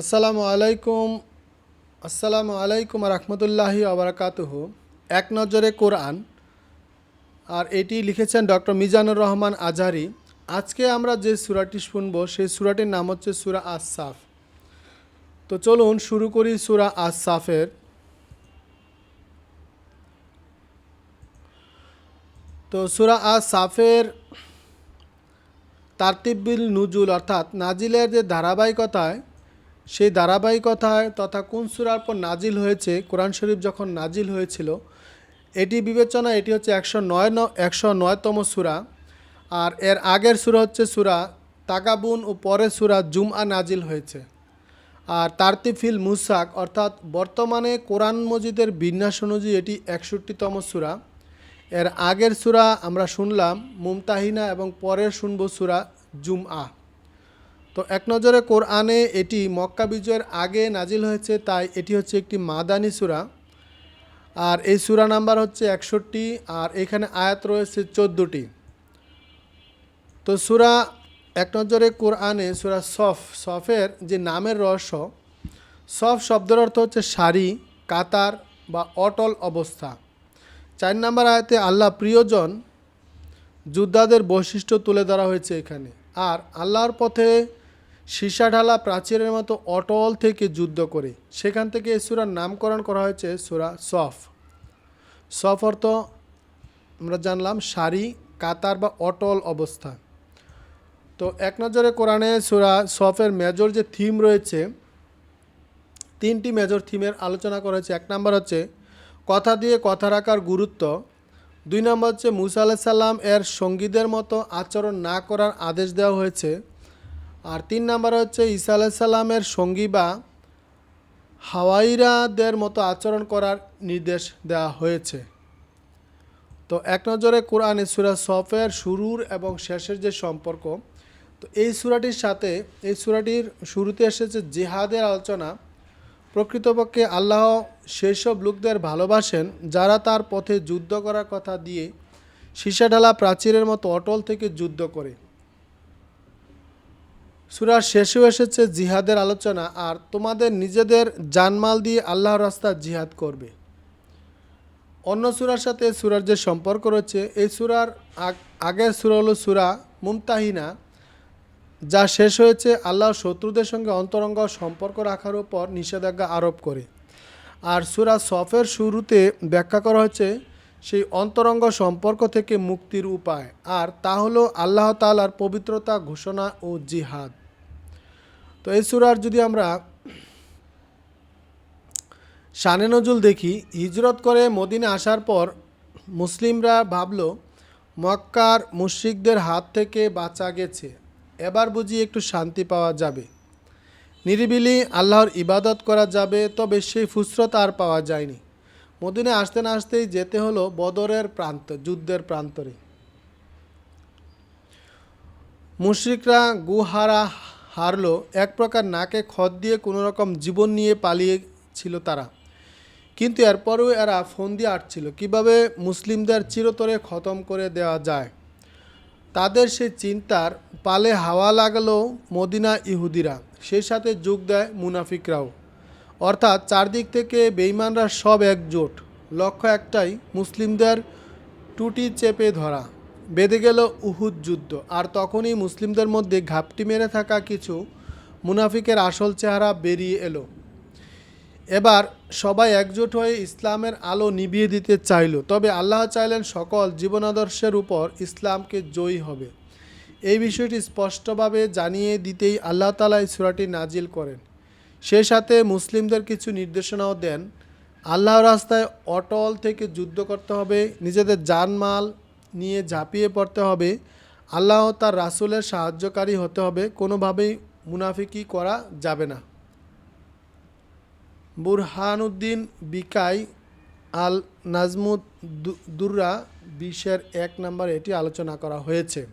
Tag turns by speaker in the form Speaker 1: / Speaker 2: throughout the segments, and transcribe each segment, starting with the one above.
Speaker 1: আসসালামু আলাইকুম আসসালামু আলাইকুম রহমতুল্লাহি আবরাকাতুহ এক নজরে কোরআন, আর এটি লিখেছেন ডক্টর মিজানুর রহমান আজহারি। আজকে আমরা যে সুরাটি শুনব, সেই সুরাটির নাম হচ্ছে সুরা আস সাফ তো চলুন শুরু করি সুরা আস সাফের তো সুরা আস সাফের তারতিবিল নুজুল অর্থাৎ নাজিলের যে ধারাবাহিকতায় সেই ধারাবাহিকতায় তথা কোন সুরার পর নাজিল হয়েছে, কোরআন শরীফ যখন নাজিল হয়েছিল, এটি বিবেচনা, এটি হচ্ছে একশো নয় একশো নয়তম সুরা, আর এর আগের সুরা হচ্ছে সুরা তাকাবুন ও পরের সুরা জুমআ নাজিল হয়েছে। আর তারতিফিল মুসাক, অর্থাৎ বর্তমানে কোরআন মজিদের বিন্যাস অনুযায়ী এটি একষট্টিতম সুরা। এর আগের সুরা আমরা শুনলাম, মুমতাহিনা এবং পরের শুনব সুরা জুমআ। তো এক নজরে কোরআনে এটি মক্কা বিজয়ের আগে নাজিল হয়েছে, তাই এটি হচ্ছে একটি মাদানি সুরা। আর এই সুরা নাম্বার হচ্ছে একষট্টি, আর এখানে আয়াত রয়েছে চোদ্দোটি। তো সুরা এক নজরে কোরআনে সুরা সফ, সফের যে নামের রহস্য, সফ শব্দের অর্থ হচ্ছে সারি, কাতার বা অটল অবস্থা। চার নম্বর আয়াতে আল্লাহ প্রিয়জন, যোদ্ধাদের বৈশিষ্ট্য তুলে ধরা হয়েছে এখানে। আর আল্লাহর পথে সীসা ঢালা প্রাচীরের মতো অটল থেকে যুদ্ধ করে। সেখান থেকে এই সুরার নামকরণ করা হয়েছে সুরা সফ। সফ অর্থ আমরা জানলাম সারি, কাতার বা অটল অবস্থা। তো এক নজরে কোরআনে সুরা সফের মেজর যে থিম রয়েছে, তিনটি মেজর থিমের আলোচনা করা হয়েছে এক নম্বর হচ্ছে কথা দিয়ে কথা রাখার গুরুত্ব। দুই নম্বর হচ্ছে মুসা আলাহিসাল্লাম এর সঙ্গীদের মতো আচরণ না করার আদেশ দেওয়া হয়েছে। আর তিন নম্বর হচ্ছে ঈসা আলাহিসাল্লামের সঙ্গী বা হাওয়াইরাদের মতো আচরণ করার নির্দেশ দেওয়া হয়েছে। তো এক নজরে কোরআনে সুরা সফের শুরুর এবং শেষের যে সম্পর্ক, তো এই সুরাটির সাথে, এই সুরাটির শুরুতে এসেছে জেহাদের আলোচনা। প্রকৃতপক্ষে আল্লাহ সেই সব লোকদের ভালোবাসেন যারা তার পথে যুদ্ধ করার কথা দিয়ে সীসাঢালা প্রাচীরের মতো অটল থেকে যুদ্ধ করে। সুরার শেষেও এসেছে জিহাদের আলোচনা আর তোমাদের নিজেদের জানমাল দিয়ে আল্লাহর রাস্তা জিহাদ করবে। অন্য সুরার সাথে সুরার যে সম্পর্ক রয়েছে, এই সুরার আগ- আগের সুরা হলো সুরা মুমতাহিনা, যা শেষ হয়েছে আল্লাহ শত্রুদের সঙ্গে অন্তরঙ্গ সম্পর্ক রাখার উপর নিষেধাজ্ঞা আরোপ করে। আর সুরা সফের শুরুতে ব্যাখ্যা করা হয়েছে, সেই অন্তরঙ্গ সম্পর্ক থেকে মুক্তির উপায়। আর তা হলো আল্লাহ তালার পবিত্রতা ঘোষণা ও জিহাদ। তো এই সুরার যদি আমরা শানে নজুল দেখি, হিজরত করে মদিনে আসার পর মুসলিমরা ভাবল, মক্কার মুশ্রিকদের হাত থেকে বাঁচা গেছে। এবার বুঝি একটু শান্তি পাওয়া যাবে। নিরিবিলি আল্লাহর ইবাদত করা যাবে, তবে সেই ফুসরত আর পাওয়া যায়নি। মদিনে আসতে না আসতেই যেতে হলো বদরের প্রান্ত, যুদ্ধের প্রান্তরে। মুশ্রিকরা গুহারা হারলো, এক প্রকার নাকে খদ দিয়ে কোনো রকম জীবন নিয়ে পালিয়েছিল তারা। কিন্তু এরপরেও এরা ফোন দিয়ে আটছিল, কীভাবে মুসলিমদের চিরতরে খতম করে দেওয়া যায়। তাদের সেই চিন্তার পালে হাওয়া লাগালো মদিনা ইহুদিরা, সেই সাথে যোগ দেয় মুনাফিকরাও। অর্থাৎ চারদিক থেকে বেইমানরা সব একজোট, লক্ষ্য একটাই, মুসলিমদের টুটি চেপে ধরা। বেঁধে গেল উহুদ যুদ্ধ। আর তখনই মুসলিমদের মধ্যে ঘাপটি মেরে থাকা কিছু মুনাফিকের আসল চেহারা বেরিয়ে এলো। এবার সবাই একজোট হয়ে ইসলামের আলো নিভিয়ে দিতে চাইল। তবে আল্লাহ চাইলেন সকল জীবনাদর্শের উপর ইসলামকে জয়ী হবে। এই বিষয়টি স্পষ্টভাবে জানিয়ে দিতেই আল্লাহ তালা এই সূরাটি নাজিল করেন। সে সাথে মুসলিমদের কিছু নির্দেশনাও দেন। আল্লাহ রাস্তায় অটল থেকে যুদ্ধ করতে হবে, নিজেদের জানমাল নিয়ে ঝাঁপিয়ে পড়তে হবে। আল্লাহ তার রাসূলের সাহায্যকারী হতে হবে। কোনোভাবেই মুনাফিকি করা যাবে না। বুরহানুদ্দিন বিকাই আল নাজমুদ দু- দুররা বিশের এক নম্বর এটি আলোচনা করা হয়েছে।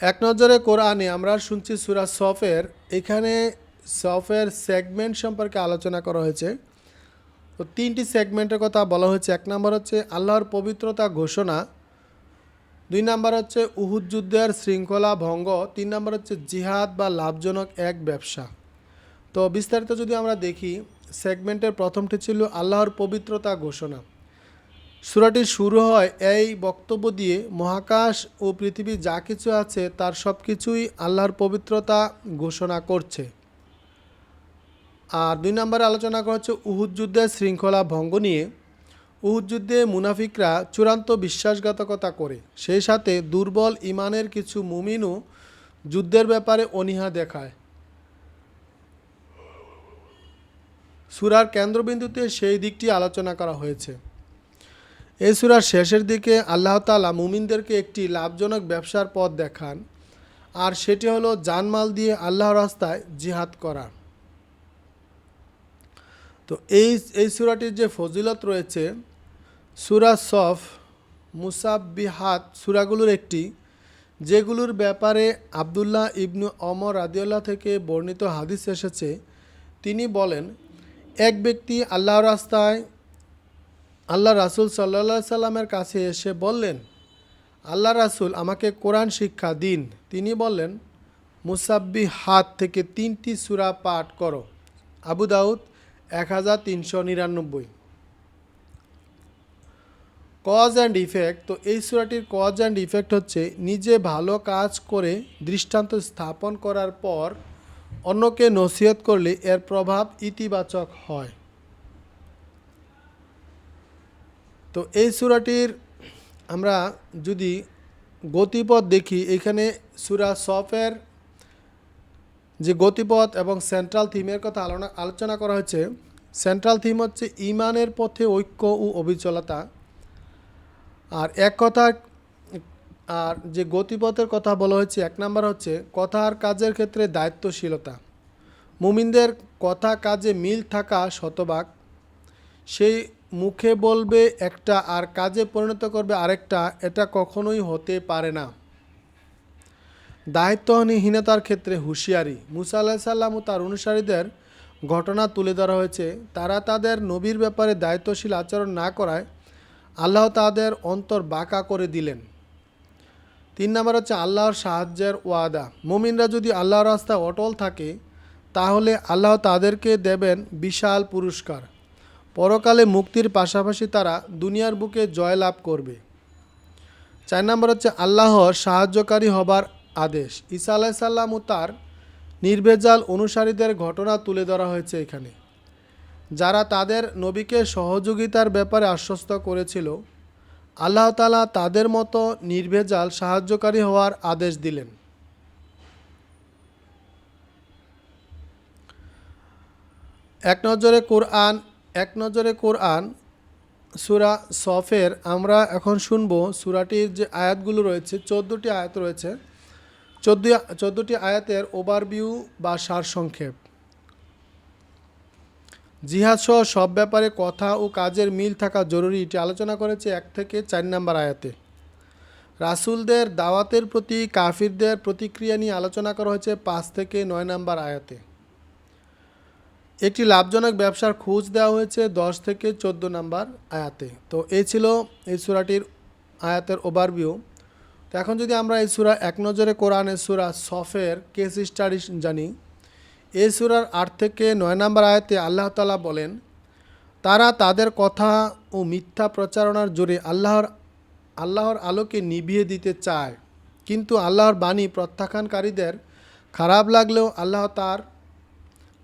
Speaker 1: এক নজরে কোরআনে আমরা শুনছি সুরা সফের। এখানে সফের সেগমেন্ট সম্পর্কে আলোচনা করা হয়েছে। তো তিনটি সেগমেন্টের কথা বলা হয়েছে। এক নম্বর হচ্ছে আল্লাহর পবিত্রতা ঘোষণা, দুই নাম্বার হচ্ছে উহুদ যুদ্ধের শৃঙ্খলা ভঙ্গ, তিন নাম্বার হচ্ছে জিহাদ বা লাভজনক এক ব্যবসা। তো বিস্তারিত যদি আমরা দেখি, সেগমেন্টের প্রথমটি ছিল আল্লাহর পবিত্রতা ঘোষণা। সূরাটি শুরু হয় এই বক্তব্য দিয়ে, মহাকাশ ও পৃথিবী যা কিছু আছে তার সব কিছুই আল্লাহর পবিত্রতা ঘোষণা করছে। আর দুই নম্বরে আলোচনা করা হচ্ছে উহুদ যুদ্ধের শৃঙ্খলা ভঙ্গ নিয়ে। উহুদ যুদ্ধে মুনাফিকরা চূড়ান্ত বিশ্বাসঘাতকতা করে। সেই সাথে দুর্বল ইমানের কিছু মুমিনও যুদ্ধের ব্যাপারে অনীহা দেখায়। সুরার কেন্দ্রবিন্দুতে সেই দিকটি আলোচনা করা হয়েছে। এই সুরার শেষের দিকে আল্লাহ তালা মুমিনদেরকে একটি লাভজনক ব্যবসার পথ দেখান। আর সেটি হলো জানমাল দিয়ে আল্লাহ রাস্তায় জিহাদ করা। তো এই এই সুরাটির যে ফজিলত রয়েছে, সুরা সফ, মুসাব্বিহাত সুরাগুলোর একটি, যেগুলোর ব্যাপারে আবদুল্লাহ ইবনু অমর রাদিউল্লাহ থেকে বর্ণিত হাদিস এসেছে, তিনি বলেন, এক ব্যক্তি আল্লাহ রাস্তায় আল্লাহ রাসুল সাল্লা সাল্লামের কাছে এসে বললেন, আল্লাহ রাসুল, আমাকে কোরআন শিক্ষা দিন। তিনি বললেন মুসাব্বি হাত থেকে তিনটি সুরা পাঠ করো। আবু দাউদ এক হাজার তিনশো নিরানব্বই। কজ অ্যান্ড ইফেক্ট তো এই সুরাটির কজ অ্যান্ড ইফেক্ট হচ্ছে নিজে ভালো কাজ করে দৃষ্টান্ত স্থাপন করার পর অন্যকে নসিহত করলে এর প্রভাব ইতিবাচক হয়। তো এই সুরাটির আমরা যদি গতিপথ দেখি, এখানে সুরা সফের যে গতিপথ এবং সেন্ট্রাল থিমের কথা আলোচনা আলোচনা করা হয়েছে সেন্ট্রাল থিম হচ্ছে ইমানের পথে ঐক্য ও অবিচলতা। আর এক কথা, আর যে গতিপথের কথা বলা হয়েছে, এক নাম্বার হচ্ছে কথা আর কাজের ক্ষেত্রে দায়িত্বশীলতা। মুমিনদের কথা কাজে মিল থাকা শতভাগ। সেই মুখে বলবে একটা আর কাজে পরিণত করবে আরেকটা, এটা কখনোই হতে পারে না। দায়িত্বহীনতার ক্ষেত্রে হুঁশিয়ারি। মুসা আল্লাহ সাল্লাম ও তার অনুসারীদের ঘটনা তুলে ধরা হয়েছে। তারা তাদের নবীর ব্যাপারে দায়িত্বশীল আচরণ না করায় আল্লাহ তাদের অন্তর বাঁকা করে দিলেন। তিন নম্বর হচ্ছে আল্লাহর সাহায্যের ওয়াদা। মুমিনরা যদি আল্লাহর রাস্তায় অটল থাকে, তাহলে আল্লাহ তাদেরকে দেবেন বিশাল পুরস্কার। পরকালে মুক্তির পাশাপাশি তারা দুনিয়ার বুকে জয় লাভ করবে। চার নম্বর হচ্ছে আল্লাহর সাহায্যকারী হবার আদেশ। ঈসা আলাইসাল্লাম ও তার নির্ভেজাল অনুসারীদের ঘটনা তুলে ধরা হয়েছে এখানে। যারা তাদের নবীকে সহযোগিতার ব্যাপারে আশ্বস্ত করেছিল, আল্লাহ তালা তাদের মতো নির্ভেজাল সাহায্যকারী হওয়ার আদেশ দিলেন। এক নজরে কোরআন, এক নজরে কোরআন, সুরা সফের, আমরা এখন শুনব সুরাটির যে আয়াতগুলো রয়েছে, চোদ্দোটি আয়াত রয়েছে। চোদ্দ চোদ্দোটি আয়াতের ওভারভিউ বা সারসংক্ষেপ। জিহাদ সহ সব ব্যাপারে কথা ও কাজের মিল থাকা জরুরি এটি আলোচনা করেছে এক থেকে চার নাম্বার আয়াতে। রাসুলদের দাওয়াতের প্রতি কাফিরদের প্রতিক্রিয়া নিয়ে আলোচনা করা হয়েছে পাঁচ থেকে নয় নাম্বার আয়াতে। একটি লাভজনক ব্যবসার খোঁজ দেওয়া হয়েছে দশ থেকে চোদ্দ নাম্বার আয়াতে। তো এই ছিল এই সুরাটির আয়াতের ওভারভিউ। তো এখন যদি আমরা এই সুরা এক নজরে কোরআনের সুরা সফের কেস স্টাডি জানি, এই সুরার আট থেকে নয় নম্বর আয়াতে আল্লাহ তালা বলেন, তারা তাদের কথা ও মিথ্যা প্রচারণার জোরে আল্লাহর আল্লাহর আলোকে নিভিয়ে দিতে চায়। কিন্তু আল্লাহর বাণী প্রত্যাখ্যানকারীদের খারাপ লাগলেও আল্লাহ তার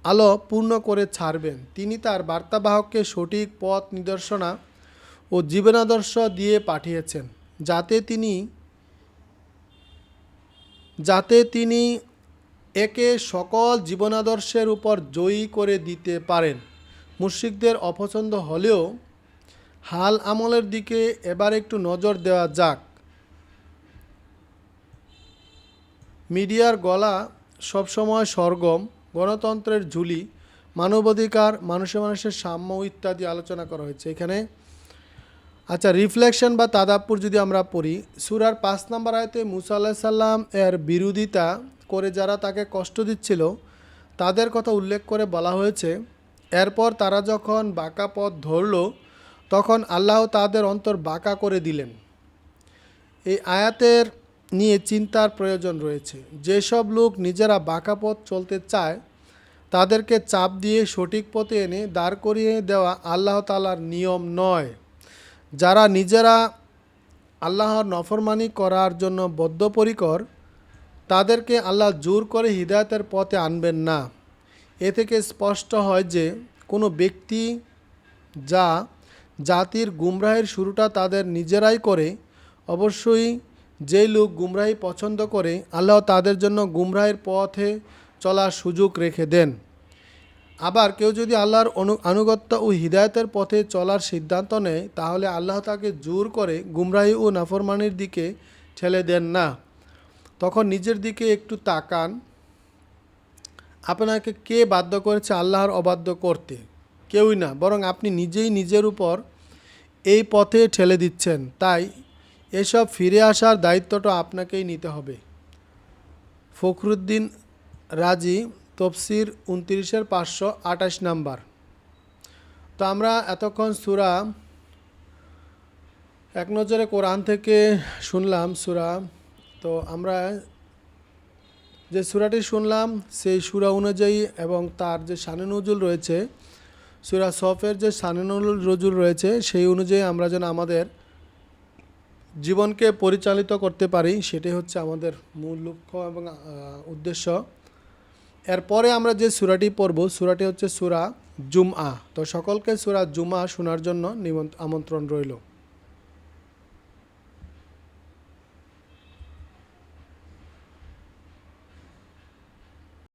Speaker 1: আলো পূর্ণ করে ছাড়বেন। তিনি তার বার্তাবাহককে সঠিক পথ নিদর্শনা ও জীবনাদর্শ দিয়ে পাঠিয়েছেন, যাতে তিনি যাতে তিনি একে সকল জীবনাদর্শের উপর জয়ী করে দিতে পারেন। মুশ্রিকদের অপছন্দ হলেও হাল আমলের দিকে এবার একটু নজর দেওয়া যাক। মিডিয়ার গলা সবসময় সরগম, গণতন্ত্রের ঝুলি, মানবাধিকার, মানুষে মানুষের সাম্য ইত্যাদি আলোচনা করা হয়েছে। এখানে আচ্ছা রিফ্লেকশন বা তাদাপুর যদি আমরা পড়ি, সুরার পাঁচ নম্বর আয়তে মুসা আল্লাহ সাল্লাম এর বিরোধিতা করে যারা তাকে কষ্ট দিচ্ছিল, তাদের কথা উল্লেখ করে বলা হয়েছে, এরপর তারা যখন বাঁকা পথ ধরল, তখন আল্লাহ তাদের অন্তর বাঁকা করে দিলেন। এই আয়াতের নিয়ে চিন্তার প্রয়োজন রয়েছে। যেসব লোক নিজেরা বাঁকা পথ চলতে চায়, তাদেরকে চাপ দিয়ে সঠিক পথে এনে দাঁড় করিয়ে দেওয়া আল্লাহ তালার নিয়ম নয়। যারা নিজেরা আল্লাহর নফরমানি করার জন্য বদ্ধপরিকর, তাদেরকে আল্লাহ জোর করে হৃদায়তের পথে আনবেন না। এ থেকে স্পষ্ট হয় যে, কোনো ব্যক্তি যা জাতির গুমরাহের শুরুটা তাদের নিজেরাই করে, অবশ্যই যেই লোক গুমরাহি পছন্দ করে, আল্লাহ তাদের জন্য গুমরাহের পথে চলার সুযোগ রেখে দেন। আবার কেউ যদি আল্লাহর অনু, আনুগত্য ও হৃদায়তের পথে চলার সিদ্ধান্ত নেয়, তাহলে আল্লাহ তাকে জোর করে গুমরাহি ও নাফরমানির দিকে ঠেলে দেন না। তখন নিজের দিকে একটু তাকান। আপনাকে কে বাধ্য করেছে আল্লাহর অবাধ্য করতে? কেউই না, বরং আপনি নিজেই নিজের উপর এই পথে ঠেলে দিচ্ছেন। তাই এসব ফিরে আসার দায়িত্বটা আপনাকেই নিতে হবে। ফখরুদ্দিন রাজি তফসির উনত্রিশের পাঁচশো আঠাশ নাম্বার। তো আমরা এতক্ষণ সুরা এক নজরে কোরআন থেকে শুনলাম সুরা। তো আমরা যে সুরাটি শুনলাম, সেই সুরা অনুযায়ী এবং তার যে শানে নজুল রয়েছে, সুরা সফের যে শানে নজুল রয়েছে, সেই অনুযায়ী আমরা যেন আমাদের জীবনকে পরিচালিত করতে পারি, সেটাই হচ্ছে আমাদের মূল লক্ষ্য এবং উদ্দেশ্য। এরপরে আমরা যে সুরাটি পড়ব, সুরাটি হচ্ছে সুরা জুমআ। তো সকলকে সুরা জুমআ শোনার জন্য আমন্ত্রণ রইল।